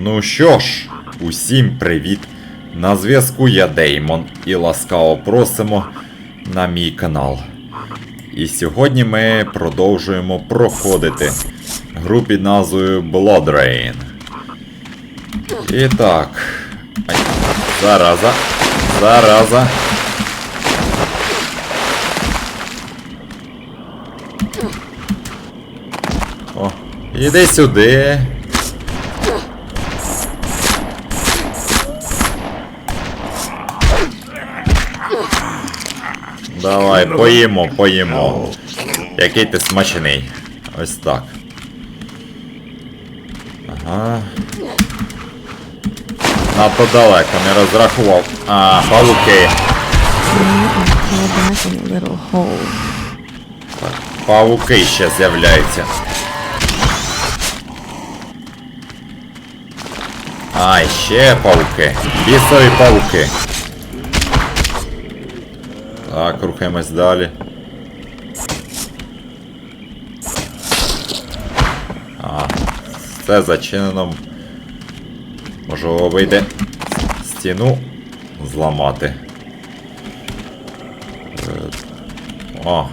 Ну що ж, усім привіт! На зв'язку я Деймон і ласкаво просимо на мій канал. І сьогодні ми продовжуємо проходити гру під назвою Blood Rain. І так. Зараза. Зараза. О, іди сюди. Давай, поїмо, поїмо. Який ти смачний. Ось так. Ага. Надто далеко, не розрахував. А, павуки. Так, павуки ще з'являються. А, ще павуки. Бісові павуки. Так, рухаємось далі. А, все зачинено. Можливо, вийде стіну зламати. Е, О,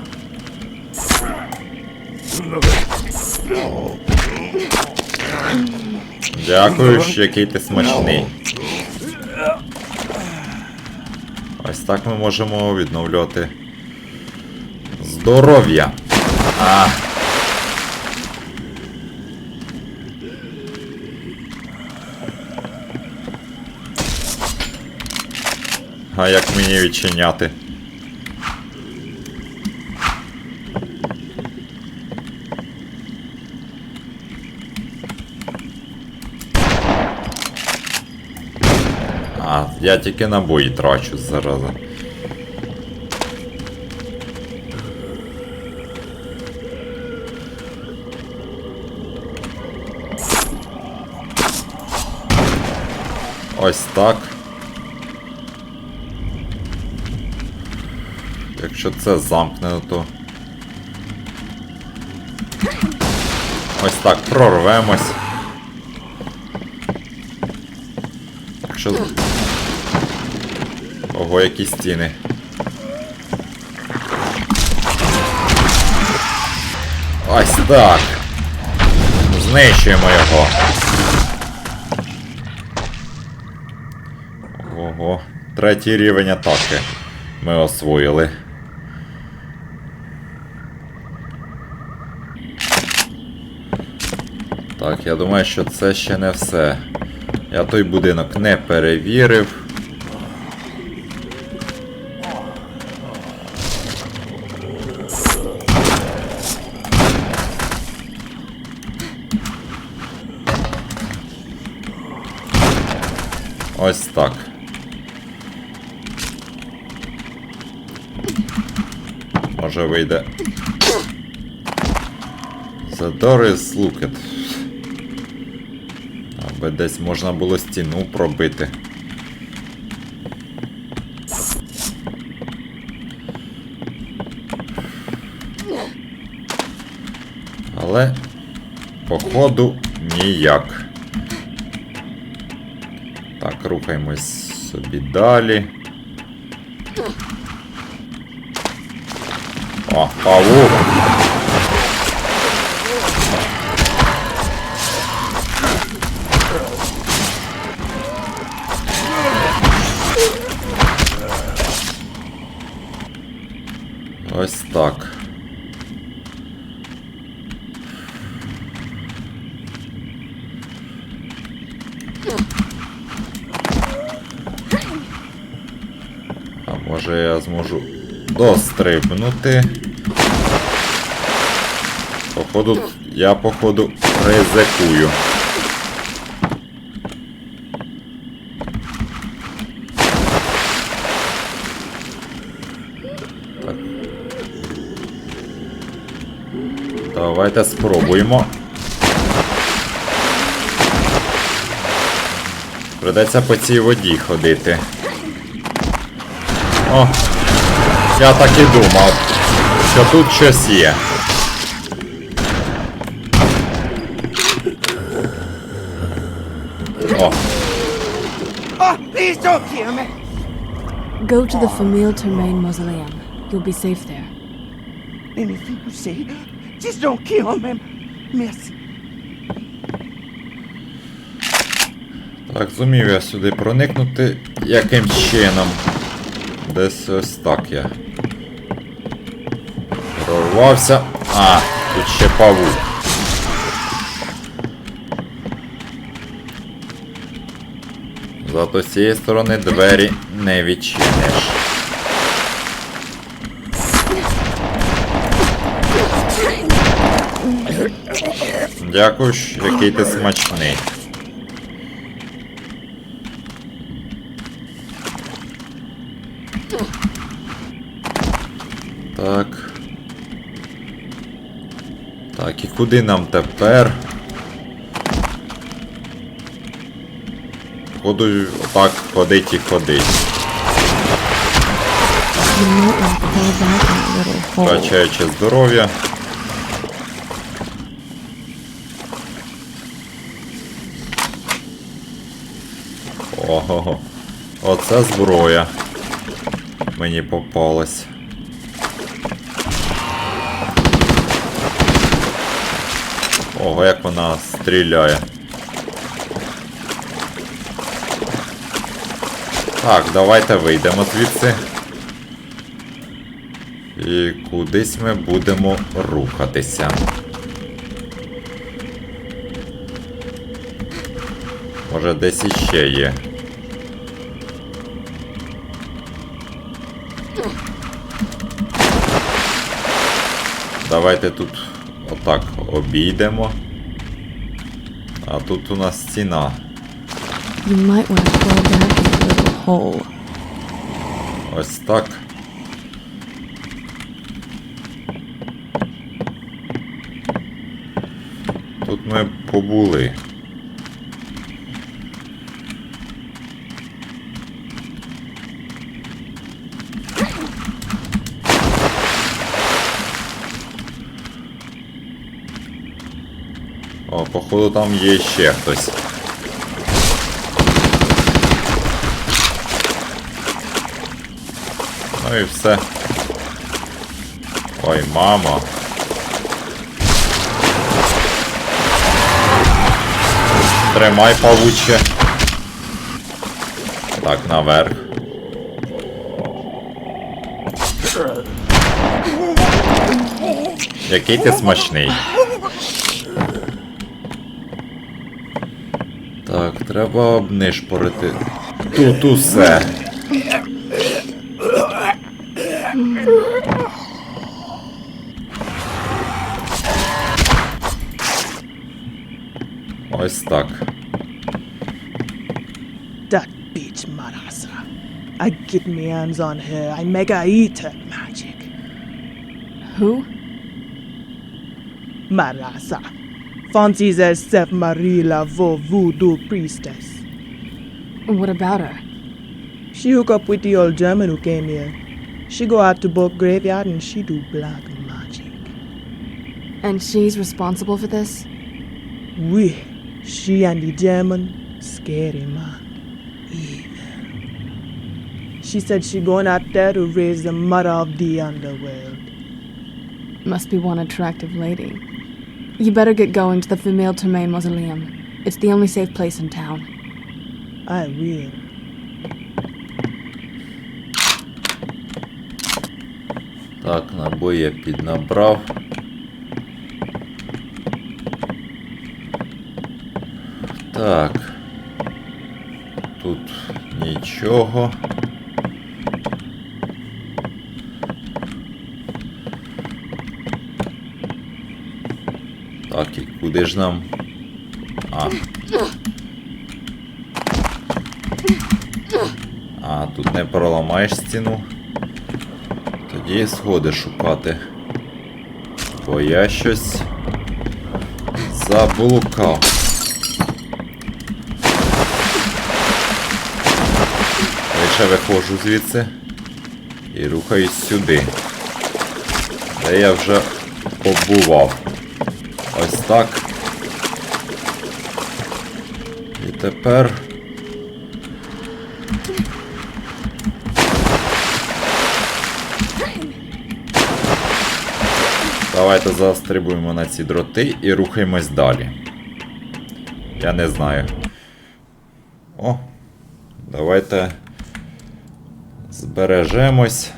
Дякую, який ти смачний. Ось так ми можемо відновлювати здоров'я. А. А як мені відчиняти? А, я тільки набої трачу зараза. Ось так. Якщо це замкнено, то. Ось так прорвемось. Якщо... Ого, які стіни. Ось так. Знищуємо його. Ого, третій рівень атаки. Ми освоїли. Так, я думаю, що це ще не все. Я той будинок не перевірив. Ось так. Може вийде. Is looked. Аби десь можна було стіну пробити. Але походу ніяк. Так, рухаємось собі далі. О, павук! Ось так. Може я зможу дострибнути. Походу, я походу ризикую. Давайте спробуємо. Придеться по цій воді ходити. О, я так і думав, що тут щось є. О, Oh, please don't kill me. Go to the Famille Termain Mausoleum. You'll be safe there. Anything you say, just don't kill me. Merci. так, зумів я сюди проникнути. Яким чином? Десь ось так я. Прорвався. А, тут ще павук. Зато з цієї сторони двері не відчиниш. Дякую, який ти смачний. Так. Так, і куди нам тепер? Ходу отак ходить і ходить. Качаючи здоров'я. Ого. Оце зброя. Мені попалась. Ого, як вона стріляє. Так, давайте вийдемо звідси. І кудись ми будемо рухатися. Може десь іще є. Давайте тут отак обійдемо. А тут у нас стіна. Ось так. Тут ми побули. О, походу там є ще хтось. Ну і все. Ой, мама. Тримай павуче. Так, наверх. Який ти смачний. Так, треба обнишпорити. Тут усе. Ось так. That bitch Marasa. I get me hands on her. I make her eat her magic. Who? Marasa. Fancies herself Marie Laveau voodoo priestess. What about her? She hook up with the old German who came here. She go out to both graveyard and she do black magic. And she's responsible for this? We, she and the German, scary man. Evil. She said she going out there to raise the mother of the underworld. Must be one attractive lady. You better get going to the Famille Termain Mausoleum. It's the only safe place in town. I will. Так, набої я піднабрав. Так. Тут нічого. Так, і куди ж нам? А. А, тут не проламаєш стіну. Тоді сходи шукати. Бо я щось заблукав. Лише виходжу звідси і рухаюсь сюди. Де я вже побував. Ось так. І тепер. Давайте застрибуємо на ці дроти і рухаємось далі. Я не знаю. О, давайте збережемось.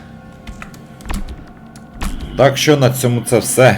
Так що на цьому це все.